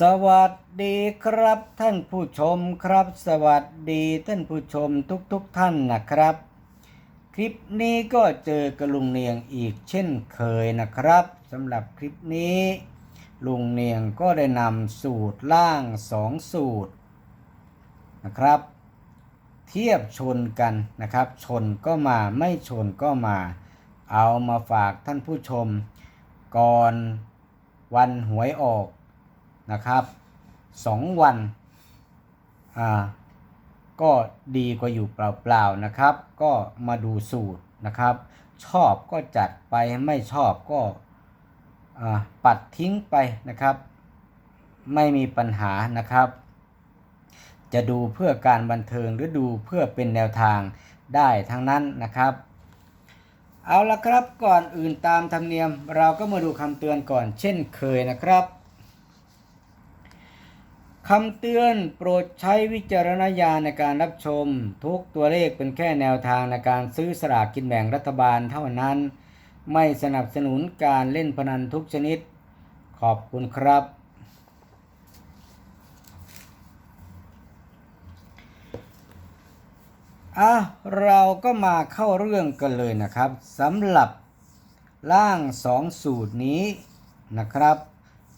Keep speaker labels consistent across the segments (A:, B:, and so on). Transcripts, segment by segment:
A: สวัสดีครับท่านผู้ชมครับ สวัสดีท่านผู้ชมทุกๆทท่านนะครับ คลิปนี้ก็เจอกระลุงเนียงอีกเช่นเคยนะครับสำหรับคลิปนี้ ลุงเนียงก็ได้นำสูตรล่างสองสูตรนะครับ เทียบชนกันนะครับ ชนก็มาไม่ชนก็มา เอามาฝากท่านผู้ชม ก่อนวันหวยออก นะครับสองวันอ่าก็ดีกว่าอยู่เปล่าๆนะครับ ก็มาดูสูตรนะครับ ชอบก็จัดไปไม่ชอบก็อ่าปัดทิ้งไปนะครับ ไม่มีปัญหานะครับ จะดูเพื่อการบันเทิงหรือดูเพื่อเป็นแนวทางได้ทั้งนั้นนะครับ เอาละครับก่อนอื่นตามธรรมเนียม เราก็มาดูคำเตือนก่อนเช่นเคยนะครับ คำเตือนโปรดใช้วิจารณญาณในการรับชม ทุกตัวเลขเป็นแค่แนวทางในการซื้อสลากกินแบ่งรัฐบาลเท่านั้น ไม่สนับสนุนการเล่นพนันทุกชนิด ขอบคุณครับ อะ เราก็มาเข้าเรื่องกันเลยนะครับสำหรับร่างสองสูตรนี้นะครับ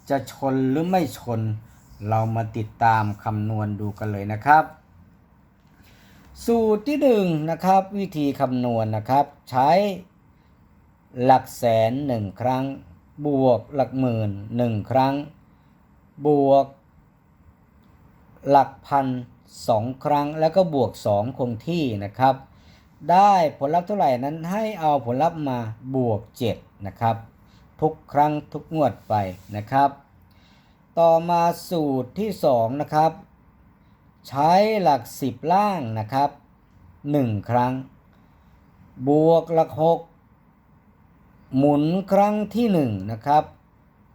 A: จะชนหรือไม่ชน เรามาติดตามคำนวณดูกันเลยนะครับ สูตรที่หนึ่งนะครับวิธีคำนวณนะครับ ใช้หลักแสนหนึ่งครั้ง บวกหลักหมื่นหนึ่งครั้ง บวก หลักพันสองครั้งแล้วก็บวกสองคงที่นะครับ ได้ผลลัพธ์เท่าไหร่นั้นให้เอาผลลัพธ์มาบวก 7 นะครับ ทุกครั้งทุกงวดไปนะครับ ต่อมาสูตรที่ 2 นะครับ ใช้หลัก 10 ล่างนะครับ 1 ครั้ง บวกหลัก 6 หมุนครั้งที่ 1 นะครับ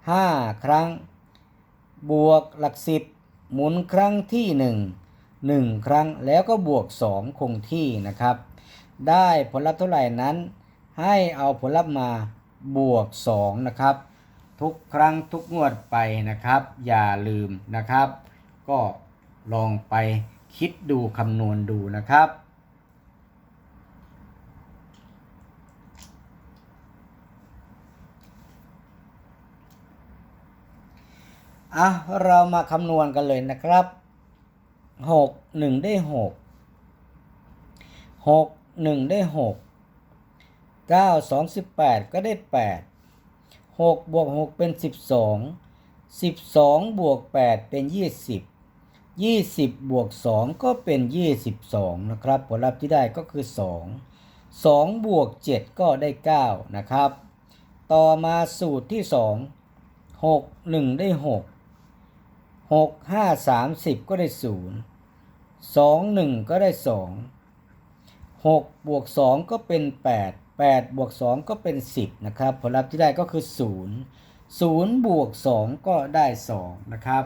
A: 5 ครั้ง บวกหลัก 10 หมุนครั้งที่ 1 1 ครั้งแล้วก็บวก 2 คงที่นะครับ ได้ผลลัพธ์เท่าไหร่นั้น ให้เอาผลลัพธ์มาบวก 2 นะครับ ทุกครั้งทุกงวดไปนะครับ อย่าลืมนะครับ ก็ลองไปคิดดูคำนวณดูนะครับ อะ เรามาคำนวณกันเลยนะครับหกหนึ่งได้หกหกหนึ่งได้หกเก้าสองสิบแปดก็ได้แปด หกบวกหกเป็นสิบสองสิบสองบวกแปดเป็นยี่สิบยี่สิบบวกสองก็เป็นยี่สิบสองนะครับ ผลลัพธ์ที่ได้ก็คือสองสองบวกเจ็ดก็ได้เก้านะครับ ต่อมาสูตรที่สองหกหนึ่งได้หกหกห้าสามสิบก็ได้ศูนย์สองหนึ่งก็ได้สองหกบวกสองก็เป็นแปด แปดบวกสองก็เป็นสิบนะครับ ผลลัพธ์ที่ได้ก็คือศูนย์ศูนย์บวกสองก็ได้สองนะครับ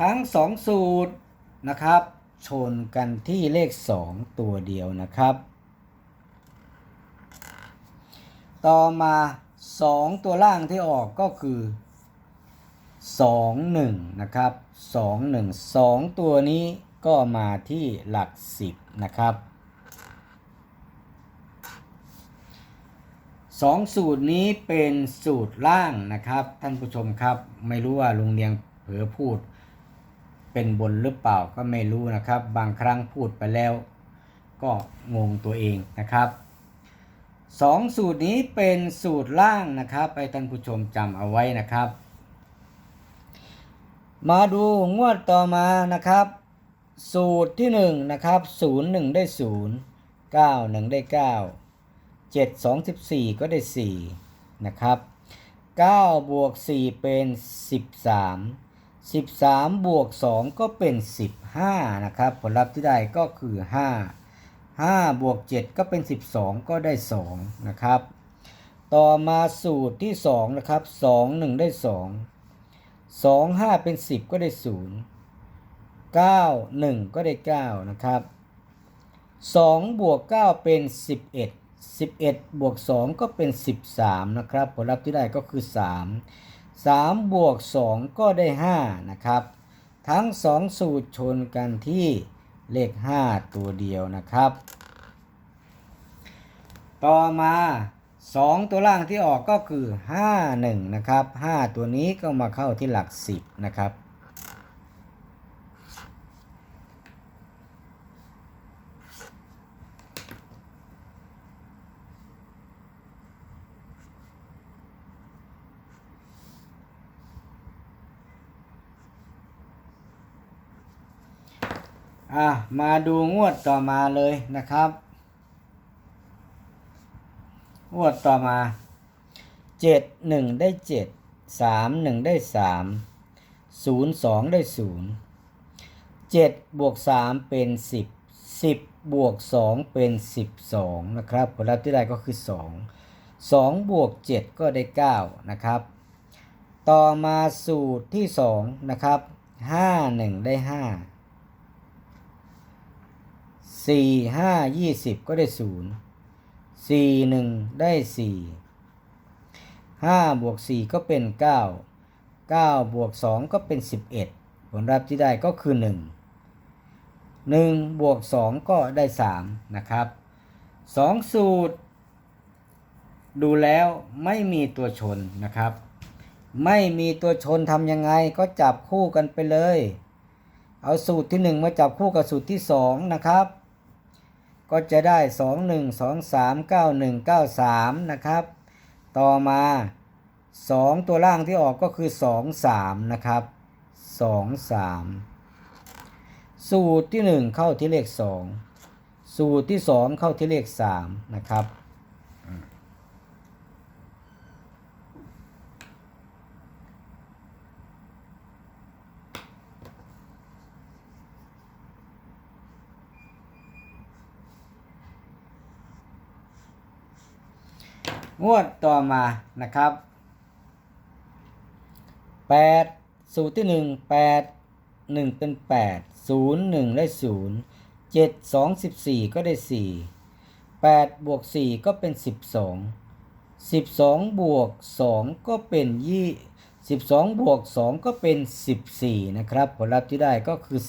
A: ทั้งสองสูตรนะครับ ชนกันที่เลขสองตัวเดียวนะครับ ต่อมาสองตัวล่างที่ออกก็คือสองหนึ่งนะครับสองหนึ่งสองตัวนี้ก็มาที่หลักสิบนะครับ สองสูตรนี้เป็นสูตรล่างนะครับ ท่านผู้ชมครับ ไม่รู้ว่าลุงเลียงเผลอพูด เป็นบนหรือเปล่าก็ไม่รู้นะครับ บางครั้งพูดไปแล้ว ก็งงตัวเองนะครับสองสูตรนี้เป็นสูตรล่างนะครับไปท่านผู้ชมจำเอาไว้นะครับ มาดูงวดต่อมานะครับ สูตรที่1นะครับ0 1 ได้ 0 9 1 ได้ 9 7 2 14 ก็ได้ 4 นะครับ 9 บวก 4 เป็น 13 13 บวก 2 ก็เป็น 15 นะครับ ผลลัพธ์ที่ได้ก็คือ 5 5 บวก 7 ก็เป็น 12 ก็ได้ 2 นะครับ ต่อมาสูตรที่ 2 นะครับ 2 1 ได้2สองห้าเป็นสิบก็ได้ศูนย์เก้าหนึ่งก็ได้เก้านะครับสองบวกเก้าเป็นสิ บเอ็ดสิบเอ็ดบวกสองก็เป็นสิบสามนะครับ ผลลัพธ์ที่ได้ก็คือสาม3บวก 2 ก็ได้ 5 นะครับ ทั้ง 2 สูตรชนกันที่เลข 5 ตัวเดียวนะครับ ต่อมา 2 ตัวล่างที่ออกก็คือ 5 1 นะครับ 5 ตัวนี้ก็มาเข้าที่หลัก 10 นะครับ อะมาดูงวดต่อมาเลยนะครับ งวดต่อมาเจ็ดหนึ่งได้เจ็ดสามหนึ่งได้สามศูนย์สองได้ศูนย์เจ็ดบวกสามเป็นสิบสิบบวกสองเป็นสิบสองนะครับผลลัพธ์ที่ได้ก็คือสองสองบวกเจ็ดก็ได้เก้านะครับ ต่อมาสูตรที่สองนะครับห้าหนึ่งได้ห้า สี่ห้ายี่สิบก็ได้ศูนย์สี่หนึ่งได้สี่ห้าบวกสี่ก็เป็นเก้าเก้าบวกสองก็เป็นสิบเอ็ดผลลัพธ์ที่ได้ก็คือหนึ่งหนึ่งบวกสองก็ได้สามนะครับสองสูตร ดูแล้วไม่มีตัวชนนะครับ ไม่มีตัวชนทำยังไงก็จับคู่กันไปเลย เอาสูตรที่หนึ่งมาจับคู่กับสูตรที่สองนะครับ ก็จะได้ 2 1 2 3 9 1 9 3 นะครับ ต่อมา 2 ตัวล่างที่ออกก็คือ 2 3 นะครับ 2 3 สูตรที่ 1 เข้าที่เลข 2 สูตรที่ 2 เข้าที่เลข 3 นะครับ งวดต่อมานะครับ8สูตรที่1 8 1เป็น8 0 1ได้0 7 2 14ก็ได้4 8บวก4ก็เป็น12 12บวก2ก็เป็นยี่12บวก2ก็เป็น14นะครับ ผลลัพธ์ที่ได้ก็คือ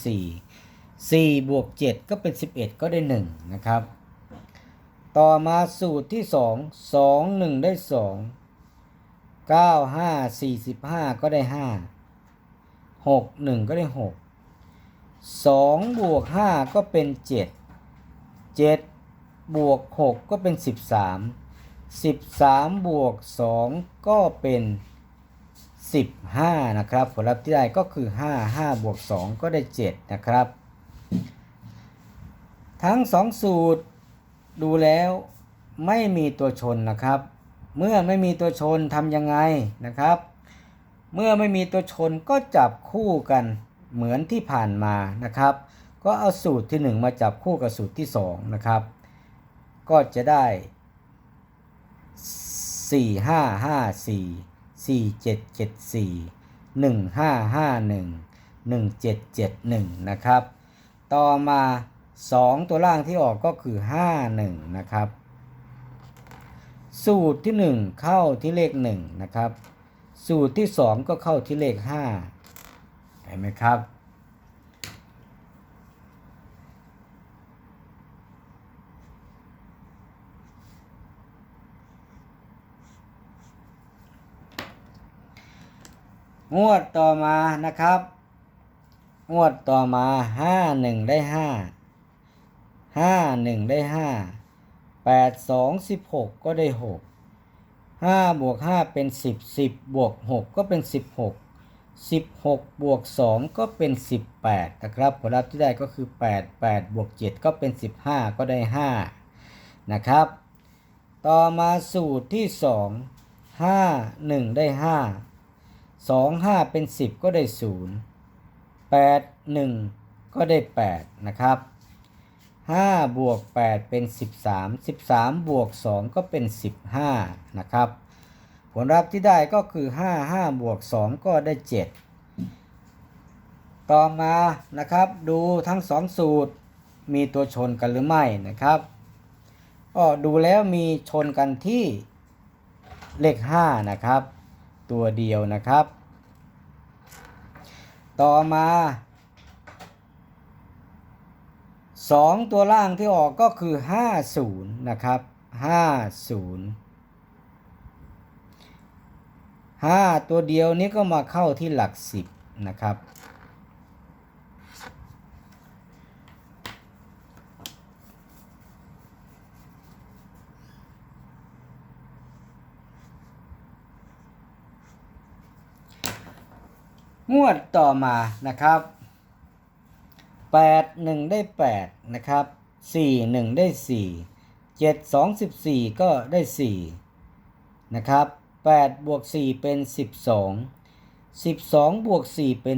A: 4 4บวก7ก็เป็น11ก็ได้1นะครับ ต่อมาสูตรที่สองสองหนึ่งได้สองเก้าห้าสี่สิบห้าก็ได้ห้าหกหนึ่งก็ได้หกสองบวกห้าก็เป็นเจ็ดเจ็ดบวกหกก็เป็นสิบสามสิบสามบวกสองก็เป็นสิบห้านะครับผลลัพธ์ที่ได้ก็คือห้าห้าบวกสองก็ได้เจ็ดนะครับ ทั้งสองสูตร ดูแล้วไม่มีตัวชนนะครับ เมื่อไม่มีตัวชนทำยังไงนะครับ เมื่อไม่มีตัวชนก็จับคู่กันเหมือนที่ผ่านมานะครับ ก็เอาสูตรที่ 1 มาจับคู่กับสูตรที่ 2 นะครับ ก็จะได้ 4 5 5 4 4 7 7 4 1 5 5 1 1 7 7 1 นะครับ ต่อมา 2 ตัวล่างที่ออกก็คือ 5 1 นะครับ สูตรที่ 1 เข้าที่เลข 1 นะครับ สูตรที่ 2 ก็เข้าที่เลข 5 เห็นไหมครับ งวดต่อมานะครับ งวดต่อมาห้าหนึ่งได้ห้า ห้าหนึ่งได้ห้าแปดสองสิบหกก็ได้หกห้าบวกห้าเป็นสิบสิบบวกหกก็เป็นสิบหกสิบหกบวกสองก็เป็นสิบแปดนะครับผลลัพธ์ที่ได้ก็คือแปดแปดบวกเจ็ดก็เป็นสิบห้าก็ได้ห้านะครับ ต่อมาสูตรที่สองห้าหนึ่งได้ห้าสองห้าเป็นสิบก็ได้ศูนย์8 1ก็ได้8นะครับ 5 บวก 8 เป็น 13 13 บวก 2 ก็เป็น 15 นะครับ ผลลัพธ์ที่ได้ก็คือ 5 5 บวก 2 ก็ได้ 7 ต่อมานะครับ ดูทั้ง 2 สูตรมีตัวชนกันหรือไม่นะครับก็ดูแล้วมีชนกันที่เลข 5 นะครับ ตัวเดียวนะครับ ต่อมา 2ตัวล่างที่ออกก็คือ50นะครับ50 5ตัวเดียวนี้ก็มาเข้าที่หลัก10นะครับงวดต่อมานะครับ 8 1 ได้ 8 นะครับ 4 1 ได้ 4 7 2 14 ก็ได้ 4 นะครับ8บวก4เป็น 12 12 บวก 4 เป็น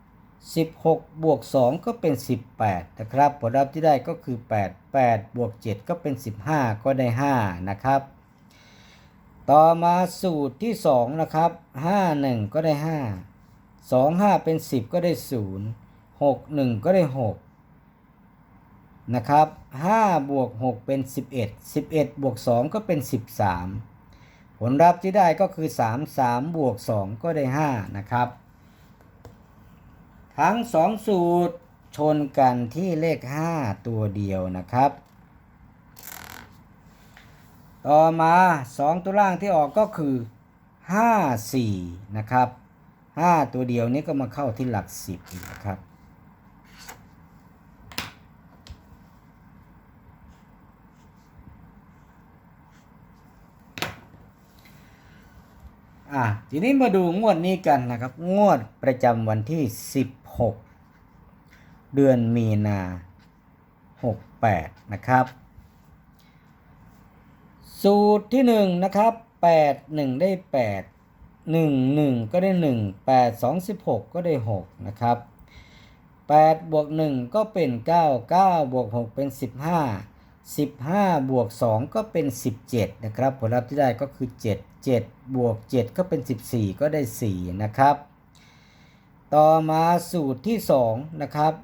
A: 16 16 บวก 2 ก็เป็น 18 นะครับ ผลลัพธ์ที่ได้ก็คือ 8 8 บวก 7 ก็เป็น 15 ก็ได้ 5 นะครับ ต่อมาสูตรที่ 2 นะครับ 5 1 ก็ได้ 5 2 5 เป็น 10 ก็ได้ 0 6 1ก็ได้6นะครับ5บวก6เป็น11 11บวก2ก็เป็น13ผลลัพธ์ที่ได้ก็คือ3 3บวก2ก็ได้5นะครับ ทั้ง2สูตรชนกันที่เลข5ตัวเดียวนะครับ ต่อมา2ตัวล่างที่ออกก็คือ5 4นะครับ5ตัวเดียวนี้ก็มาเข้าที่หลัก10อีกนะครับ อะทีนี้มาดูงวดนี้กันนะครับ งวดประจำวันที่ 16 เดือนมีนา 68 นะครับ สูตรที่ 1 นะครับ 8 1 ได้ 8 1 1 ก็ได้ 1 8 2 16 ก็ได้ 6 นะครับ8บวก1ก็เป็น 9 9บวก6เป็น 15 15 บวก 2 ก็เป็น 17 นะครับ ผลลัพธ์ที่ได้ก็คือ 7 7 บวก 7 ก็เป็น 14 ก็ได้ 4 นะครับ ต่อมาสูตรที่ 2 นะครับ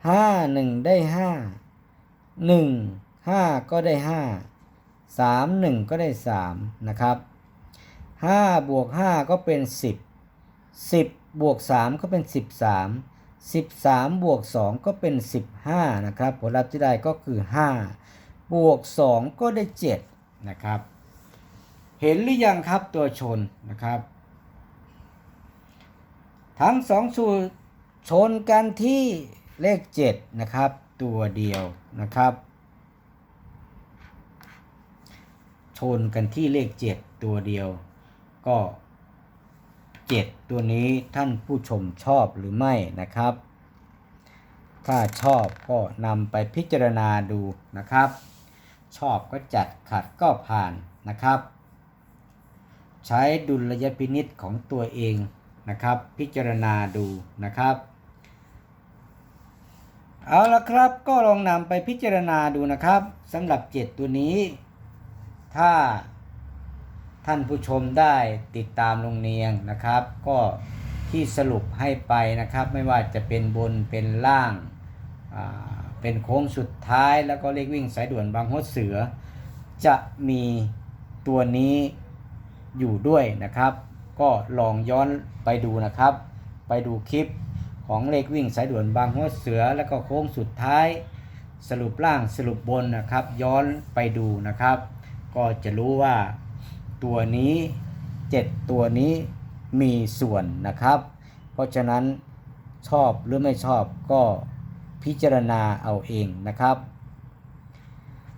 A: 5 1 ได้ 5 1 5 ก็ได้ 5 3 1 ก็ได้ 3 นะครับ 5 บวก 5 ก็เป็น 10 10 บวก 3 ก็เป็น 13 13 บวก 2 ก็เป็น 15 นะครับ ผลลัพธ์ที่ได้ก็คือ 5 บวก 2 ก็ได้ 7 นะครับ เห็นหรือยังครับตัวชนนะครับ ทั้งสองสูตรชนกันที่เลข 7 นะครับ ตัวเดียวนะครับ ชนกันที่เลข 7 ตัวเดียว ก็ 7 ตัวนี้ท่านผู้ชมชอบหรือไม่นะครับ ถ้าชอบก็นำไปพิจารณาดูนะครับ ชอบก็จัดขัดก็ผ่านนะครับ ใช้ดุลยพินิษของตัวเองนะครับ พิจารณาดูนะครับเอาละครับก็ลองนำไปพิจารณาดูนะครับสำหรับ 7 ตัวนี้ ถ้า ท่านผู้ชมได้ติดตามลงเนียงนะครับ ก็ที่สรุปให้ไปนะครับ ไม่ว่าจะเป็นบนเป็นล่าง เป็นโค้งสุดท้ายแล้วก็เลขวิ่งสายด่วนบางหัวเสือ จะมีตัวนี้อยู่ด้วยนะครับ ก็ลองย้อนไปดูนะครับ ไปดูคลิปของเลขวิ่งสายด่วนบางหัวเสือ แล้วก็โค้งสุดท้าย สรุปล่างสรุปบนนะครับ ย้อนไปดูนะครับ ก็จะรู้ว่า ตัวนี้ 7 ตัวนี้มีส่วนนะครับ เพราะฉะนั้นชอบหรือไม่ชอบก็พิจารณาเอาเองนะครับ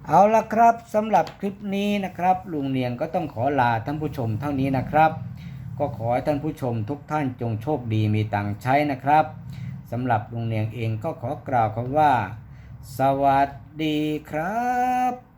A: เอาละครับสำหรับคลิปนี้นะครับ ลุงเนียงก็ต้องขอลาท่านผู้ชมเท่านี้นะครับ ก็ขอให้ท่านผู้ชมทุกท่านจงโชคดีมีตังค์ใช้นะครับสำหรับลุงเนียงเองก็ขอกล่าวคำว่า สวัสดีครับ